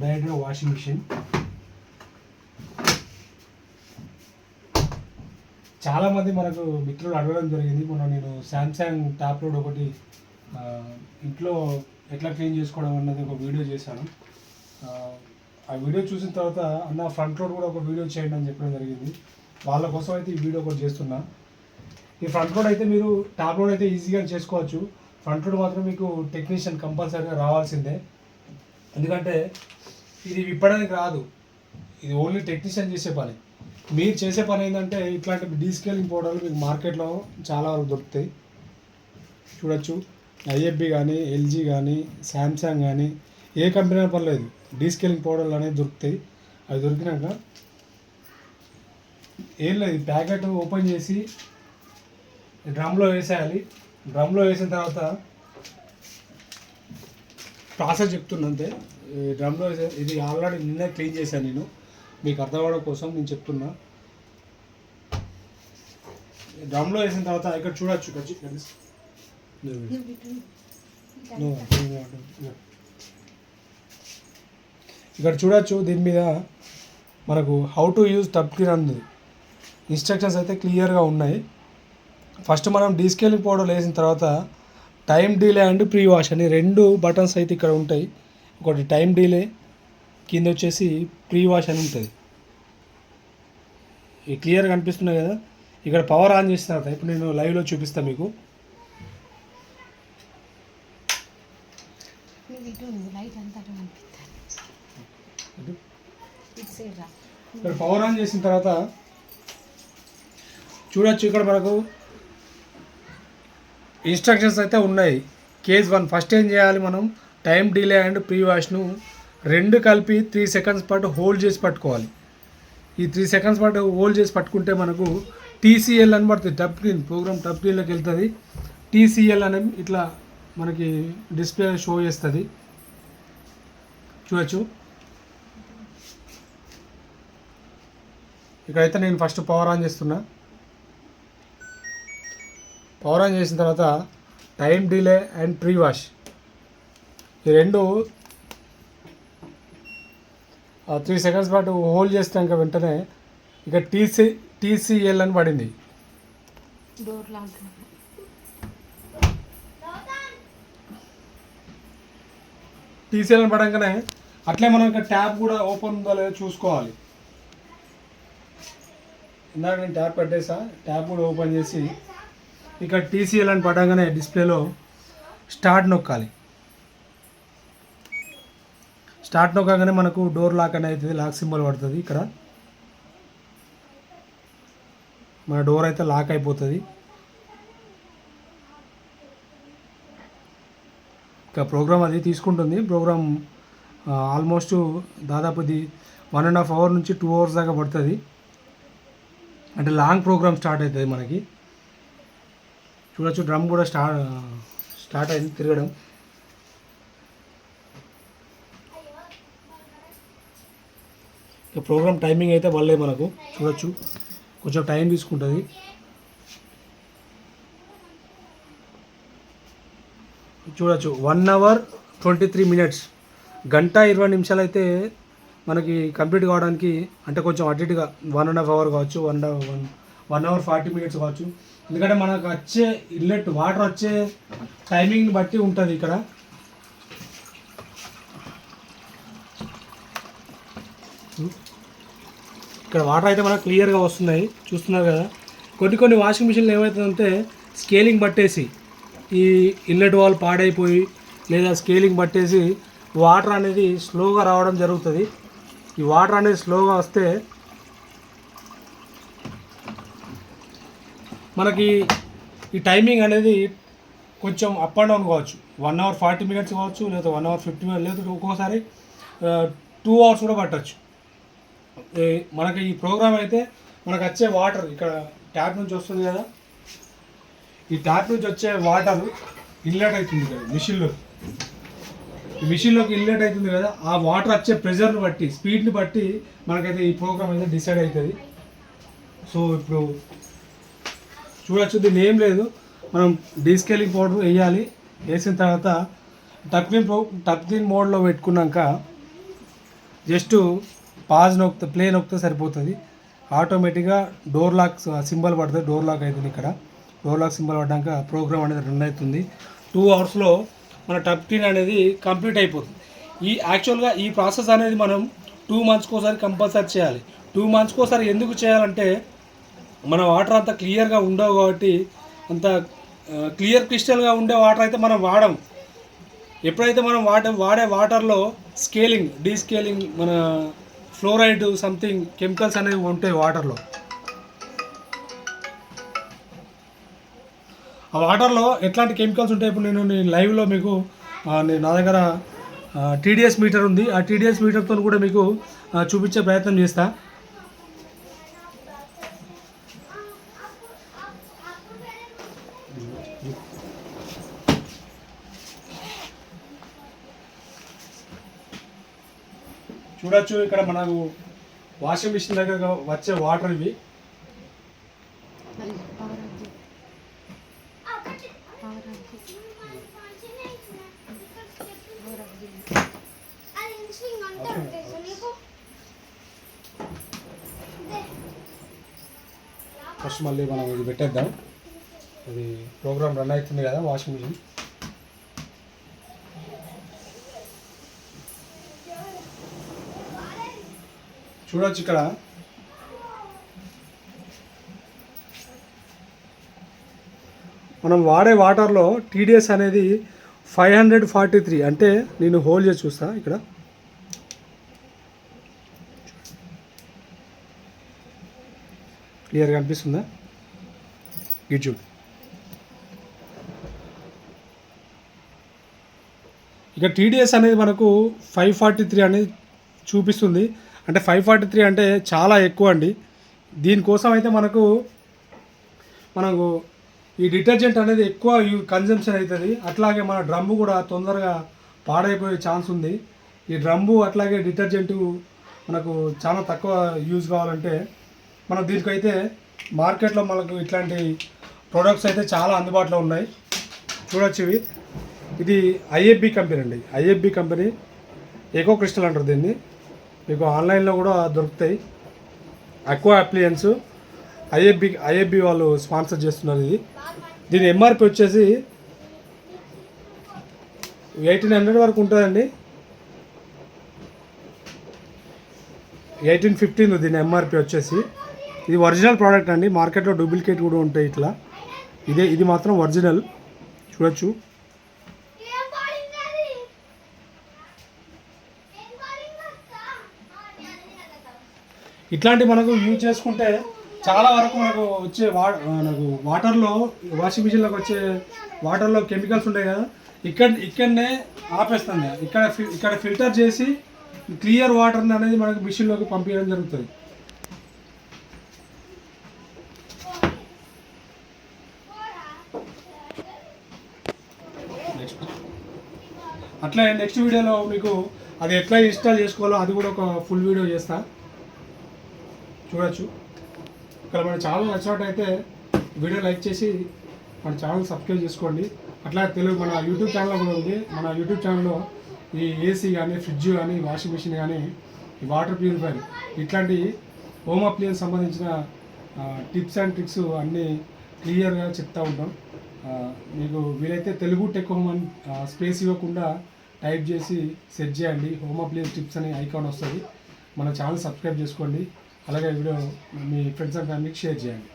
డైరెక్ట్గా washing machine. చాలామంది మనకు మిత్రులు అడగడం జరిగింది. మొన్న నేను శాంసంగ్ టాప్ లోడ్ ఒకటి ఇంట్లో ఎట్లా క్లీన్ చేసుకోవడం అన్నది ఒక వీడియో చేశాను. ఆ, వీడియో చూసిన తర్వాత అన్న ఫ్రంట్ లోడ్ కూడా ఒక వీడియో చేయండి అని చెప్పడం జరిగింది. వాళ్ళ కోసం అయితే ఈ వీడియో ఒకటి చేస్తున్నా. ఈ ఫ్రంట్ లోడ్ అయితే మీరు టాప్ లోడ్ అయితే ఈజీగా చేసుకోవచ్చు. ఫ్రంట్ లోడ్ మాత్రం మీకు టెక్నీషియన్ కంపల్సరీగా రావాల్సిందే. ఎందుకంటే ఇది విప్పడానికి రాదు. ఇది ఓన్లీ టెక్నీషియన్ చేసే పని. మీరు చేసే పని ఏంటంటే ఇట్లాంటి డీస్కేలింగ్ పౌడర్లు మీకు మార్కెట్లో చాలా వరకు దొరుకుతాయి. చూడొచ్చు. ఐఎఫ్బి కానీ ఎల్జీ కానీ శాంసంగ్ కానీ ఏ కంపెనీ అయినా పర్లేదు. డీస్కేలింగ్ పౌడర్లు అనేవి దొరుకుతాయి. అవి దొరికినాక ఏం లేదు. ప్యాకెట్ ఓపెన్ చేసి డ్రమ్లో వేసేయాలి. డ్రమ్లో వేసిన తర్వాత ప్రాసెస్ చెప్తున్నా అంతే ఈ డ్రమ్లో వేసే ఇది ఆల్రెడీ నిన్నే క్లీన్ చేశాను నేను. మీకు అర్థం అవ్వడం కోసం నేను చెప్తున్నా. డ్రమ్లో వేసిన తర్వాత ఇక్కడ చూడొచ్చు ఇక్కడ చూడొచ్చు దీని మీద మనకు how to use tub clean ఉంది. ఇన్స్ట్రక్షన్స్ అయితే క్లియర్గా ఉన్నాయి. ఫస్ట్ మనం డీస్కేలింగ్ పౌడర్ వేసిన తర్వాత time delay and pre wash అని రెండు బటన్స్ అయితే ఇక్కడ ఉంటాయి. ఒకటి టైం డీలే కింద వచ్చేసి ప్రీ వాష్ అని ఉంటుంది. ఈ క్లియర్గా కనిపిస్తున్నాయి కదా? ఇక్కడ పవర్ ఆన్ చేసిన తర్వాత ఇప్పుడు నేను లైవ్లో చూపిస్తాను మీకు. ఇక్కడ పవర్ ఆన్ చేసిన తర్వాత చూడొచ్చు ఇక్కడ మనకు ఇన్స్ట్రక్షన్స్ అయితే ఉన్నాయి. కేజ్ వన్ ఫస్ట్ ఏం చేయాలి మనం? టైం డిలే అండ్ ప్రీ వాష్ను రెండు కలిపి త్రీ సెకండ్స్ పాటు హోల్డ్ చేసి పట్టుకోవాలి. ఈ త్రీ సెకండ్స్ పాటు హోల్డ్ చేసి పట్టుకుంటే మనకు టీసీఎల్ అని పడుతుంది. టప్ గ్రీన్ ప్రోగ్రామ్ టప్ గ్రీన్లోకి వెళ్తుంది. టీసీఎల్ అనేది ఇట్లా మనకి డిస్ప్లే షో చేస్తుంది. చూడొచ్చు. ఇక్కడైతే నేను ఫస్ట్ పవర్ ఆన్ చేస్తున్నా. పవర్ ఆన్ చేసిన తర్వాత time delay and pre wash. ఈ రెండు త్రీ సెకండ్స్ పాటు హోల్డ్ చేసినాక వెంటనే ఇక టీసీ టీసీఎల్ అని పడింది. టీసీఎల్ అని పడంగానే అట్లే మనం ఇంకా ట్యాప్ కూడా ఓపెన్ ఉందో లేదో చూసుకోవాలి. ఇందాక నేను ట్యాప్ పెట్టేసా ట్యాప్ కూడా ఓపెన్ చేసి ఇక్కడ టీసీఎల్ అని పడంగానే డిస్ప్లేలో స్టార్ట్ నొక్కాలి. స్టార్ట్ నొక్కగానే మనకు డోర్ లాక్ అని అవుతుంది లాక్ సింబల్ పడుతుంది ఇక్కడ. మన డోర్ అయితే లాక్ అయిపోతుంది. ఇక ప్రోగ్రామ్ అది తీసుకుంటుంది. ప్రోగ్రామ్ ఆల్మోస్ట్ దాదాపు ఇది వన్ అండ్ హాఫ్ అవర్ నుంచి టూ అవర్స్ దాకా పడుతుంది. అంటే లాంగ్ ప్రోగ్రామ్ స్టార్ట్ అవుతుంది మనకి. చూడొచ్చు డ్రమ్ కూడా స్టార్ట్ స్టార్ట్ అయింది తిరగడం. ఇక ప్రోగ్రామ్ టైమింగ్ అయితే వల్లే మనకు చూడొచ్చు. కొంచెం టైం తీసుకుంటుంది. చూడొచ్చు one hour twenty three minutes. గంట ఇరవై నిమిషాలు అయితే మనకి కంప్లీట్ కావడానికి అంటే కొంచెం అటు ఇటుగా వన్ అండ్ హాఫ్ అవర్ కావచ్చు one one one hour forty minutes కావచ్చు. ఎందుకంటే మనకు వచ్చే ఇన్లెట్ వాటర్ వచ్చే టైమింగ్ని బట్టి ఉంటుంది ఇక్కడ. ఇక్కడ వాటర్ అయితే మనకు క్లియర్గా వస్తున్నాయి. చూస్తున్నారు కదా. కొన్ని కొన్ని వాషింగ్ మిషన్లు ఏమవుతుందంటే స్కేలింగ్ పట్టేసి ఈ ఇన్లెట్ వాల్ పాడైపోయి లేదా స్కేలింగ్ పట్టేసి వాటర్ అనేది స్లోగా రావడం జరుగుతుంది. ఈ వాటర్ అనేది స్లోగా వస్తే మనకి ఈ టైమింగ్ అనేది కొంచెం అప్ అండ్ డౌన్ కావచ్చు. వన్ అవర్ ఫార్టీ మినిట్స్ కావచ్చు లేదా వన్ అవర్ ఫిఫ్టీ మినిట్స్ లేదా ఒక్కోసారి టూ అవర్స్ కూడా పట్టచ్చు. మనకి ఈ ప్రోగ్రామ్ అయితే మనకు వచ్చే వాటర్ ఇక్కడ ట్యాప్ నుంచి వస్తుంది కదా. ఈ ట్యాప్ నుంచి వచ్చే వాటర్ ఇన్లెట్ అవుతుంది కదా మిషన్లో ఈ మిషన్లోకి ఇన్లెట్ అవుతుంది కదా ఆ వాటర్ వచ్చే ప్రెజర్ని బట్టి స్పీడ్ని బట్టి మనకైతే ఈ ప్రోగ్రామ్ అయితే డిసైడ్ అవుతుంది. సో ఇప్పుడు చూడొచ్చు దీన్ని ఏం లేదు. మనం డీస్కేలింగ్ పౌడర్ వేయాలి వేసిన తర్వాత టప్కిన్ ప్రో టప్ మోడ్లో పెట్టుకున్నాక జస్ట్ పాజ్ నొక్కితే ప్లే నొక్కితే సరిపోతుంది. ఆటోమేటిక్గా డోర్ లాక్ సింబల్ పడుతుంది డోర్ లాక్ అవుతుంది ఇక్కడ. డోర్ లాక్ సింబల్ పడ్డాక ప్రోగ్రామ్ అనేది రన్ అవుతుంది. టూ అవర్స్లో మన టప్కిన్ అనేది కంప్లీట్ అయిపోతుంది. ఈ యాక్చువల్గా ఈ ప్రాసెస్ అనేది మనం టూ మంత్స్కి ఒకసారి కంపల్సరీ చేయాలి. టూ మంత్స్కి ఒకసారి ఎందుకు చేయాలంటే మన వాటర్ అంత క్లియర్గా ఉండవు కాబట్టి అంత క్లియర్ క్రిస్టల్గా ఉండే వాటర్ అయితే మనం వాడం. ఎప్పుడైతే మనం వాడే వాడే వాటర్లో స్కేలింగ్ డీస్కేలింగ్ మన ఫ్లోరైడ్ సంథింగ్ కెమికల్స్ అనేవి ఉంటాయి వాటర్లో ఆ వాటర్లో ఎట్లాంటి కెమికల్స్ ఉంటాయి? ఇప్పుడు నేను నేను లైవ్లో మీకు నేను నా దగ్గర టీడీఎస్ మీటర్ ఉంది. ఆ టీడీఎస్ మీటర్తో కూడా మీకు చూపించే ప్రయత్నం చేస్తాను చూడొచ్చు ఇక్కడ మనకు వాషింగ్ మిషన్ దగ్గర వచ్చే వాటర్ ఇవి. ఫస్ట్ మళ్ళీ మనం ఇది పెట్టేద్దాం. ఇది ప్రోగ్రామ్ రన్ అవుతుంది కదా వాషింగ్ మిషన్. చూడవచ్చు ఇక్కడ. మనం వాడే వాటర్లో టీడీఎస్ అనేది ఫైవ్ హండ్రెడ్ ఫార్టీ త్రీ అంటే నేను హోల్ చేసి చూస్తా ఇక్కడ. క్లియర్గా అనిపిస్తుందా యూట్యూబ్ ఇక టీడీఎస్ అనేది మనకు ఫైవ్ ఫార్టీ త్రీ అనేది చూపిస్తుంది. అంటే ఫైవ్ ఫార్టీ త్రీ అంటే చాలా ఎక్కువ అండి. దీనికోసం అయితే మనకు మనకు ఈ డిటర్జెంట్ అనేది ఎక్కువ యూ కన్జంప్షన్ అవుతుంది. అట్లాగే మన డ్రమ్ము కూడా తొందరగా పాడైపోయే ఛాన్స్ ఉంది. ఈ డ్రమ్ము అట్లాగే డిటర్జెంట్ మనకు చాలా తక్కువ యూజ్ కావాలంటే మనం దీనికైతే మార్కెట్లో మనకు ఇట్లాంటి ప్రొడక్ట్స్ అయితే చాలా అందుబాటులో ఉన్నాయి. చూడొచ్చు ఇవి. ఇది ఐఎఫ్బి కంపెనీ అండి. ఐఎఫ్బి కంపెనీ ఎకో క్రిస్టల్ అంటారు దీన్ని. మీకు ఆన్లైన్లో కూడా దొరుకుతాయి. అక్వా అప్లియన్స్ ఐఎఫ్బి ఐఎఫ్బి వాళ్ళు స్పాన్సర్ చేస్తున్నారు ఇది. దీని ఎంఆర్పి వచ్చేసి ఎయిటీన్ హండ్రెడ్ వరకు ఉంటుందండి. ఎయిటీన్ ఫిఫ్టీన్ దీని ఎంఆర్పి వచ్చేసి. ఇది ఒరిజినల్ ప్రోడక్ట్ అండి. మార్కెట్లో డూప్లికేట్ కూడా ఉంటాయి ఇట్లా. ఇదే ఇది మాత్రం ఒరిజినల్. చూడొచ్చు. ఇట్లాంటి మనకు యూజ్ చేసుకుంటే చాలా వరకు మనకు వచ్చే వా మనకు వాటర్లో వాషింగ్ మిషన్లోకి వచ్చే వాటర్లో కెమికల్స్ ఉంటాయి కదా ఇక్కడ ఇక్కడనే ఆపేస్తుంది ఇక్కడ ఇక్కడ ఫిల్టర్ చేసి క్లియర్ వాటర్ అనేది మనకు మిషన్లోకి పంపించడం జరుగుతుంది. నెక్స్ట్ అట్లా నెక్స్ట్ వీడియోలో మీకు అది ఎట్లా ఇన్స్టాల్ చేసుకోవాలో అది కూడా ఒక ఫుల్ వీడియో చేస్తాను చూడొచ్చు. ఇక్కడ మన ఛానల్ నచ్చినట్టయితే వీడియో లైక్ చేసి మన ఛానల్ సబ్స్క్రైబ్ చేసుకోండి. అట్లా తెలుగు మన యూట్యూబ్ ఛానల్ కూడా ఉంది. మన యూట్యూబ్ ఛానల్లో ఈ ఏసీ కానీ ఫ్రిడ్జ్ కానీ వాషింగ్ మిషన్ కానీ ఈ వాటర్ ప్యూరిఫైర్ ఇట్లాంటి హోమ్ అప్లియన్స్ సంబంధించిన టిప్స్ అండ్ ట్రిక్స్ అన్నీ క్లియర్గా చెప్తా ఉంటాం. మీకు వీలైతే తెలుగు టెక్ హోమ్ అని స్పేస్ ఇవ్వకుండా టైప్ చేసి సెట్ చేయండి. హోమ్ అప్లియన్స్ టిప్స్ అనే ఐకాన్ వస్తుంది. మన ఛానల్ సబ్స్క్రైబ్ చేసుకోండి. అలాగే వీడియో మీ ఫ్రెండ్స్ అండ్ ఫ్యామిలీకి షేర్ చేయండి.